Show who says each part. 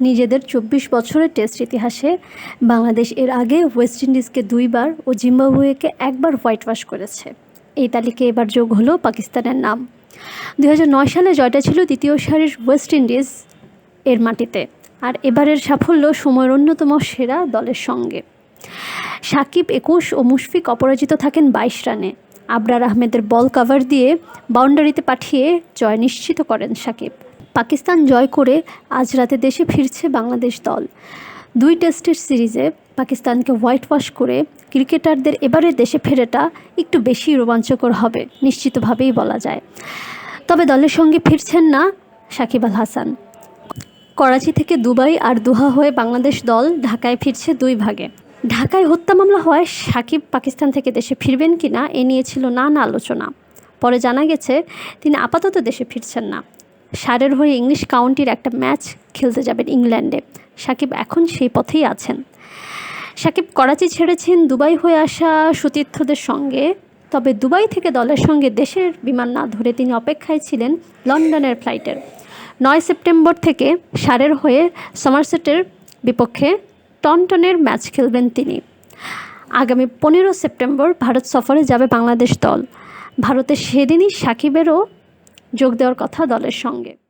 Speaker 1: নিজেদের চব্বিশ বছরের টেস্ট ইতিহাসে বাংলাদেশ এর আগে ওয়েস্ট ইন্ডিজকে দুইবার ও জিম্বাবুয়েকে একবার হোয়াইট ওয়াশ করেছে। এই তালিকায় এবার যোগ হলো পাকিস্তানের নাম। দু হাজার নয় সালে জয়টা ছিল দ্বিতীয় সারির ওয়েস্ট ইন্ডিজ এর মাটিতে। আর এবারের সাফল্য সময়ের অন্যতম সেরা দলের সঙ্গে। সাকিব একুশ ও মুশফিক অপরাজিত থাকেন বাইশ রানে। আবরার আহমেদের বল কভার দিয়ে বাউন্ডারিতে পাঠিয়ে জয় নিশ্চিত করেন সাকিব। পাকিস্তান জয় করে আজ রাতে দেশে ফিরছে বাংলাদেশ দল। দুই টেস্টের সিরিজে পাকিস্তানকে হোয়াইট ওয়াশ করে ক্রিকেটারদের এবারে দেশে ফেরাটা একটু বেশি রোমাঞ্চকর হবে, নিশ্চিতভাবেই বলা যায়। তবে দলের সঙ্গে ফিরছেন না সাকিব আল হাসান। করাচি থেকে দুবাই আর দুহা হয়ে বাংলাদেশ দল ঢাকায় ফিরছে দুই ভাগে। ঢাকায় হত্যা মামলা হওয়ায় সাকিব পাকিস্তান থেকে দেশে ফিরবেন কি না এ নিয়ে ছিল নানা আলোচনা। পরে জানা গেছে, তিনি আপাতত দেশে ফিরছেন না। সারের হয়ে ইংলিশ কাউন্টির একটা ম্যাচ খেলতে যাবেন ইংল্যান্ডে। সাকিব এখন সেই পথেই আছেন। সাকিব করাচি ছেড়েছেন দুবাই হয়ে আসা সতীর্থদের সঙ্গে। তবে দুবাই থেকে দলের সঙ্গে দেশের বিমান না ধরে তিনি অপেক্ষায় ছিলেন লন্ডনের ফ্লাইটের। নয় সেপ্টেম্বর থেকে সারের হয়ে সমারসেটের বিপক্ষে টনটনের ম্যাচ খেলবেন তিনি। আগামী পনেরো সেপ্টেম্বর ভারত সফরে যাবে বাংলাদেশ দল। ভারতে সেদিনই সাকিবেরও যোগ দেওয়ার কথা দলের সঙ্গে।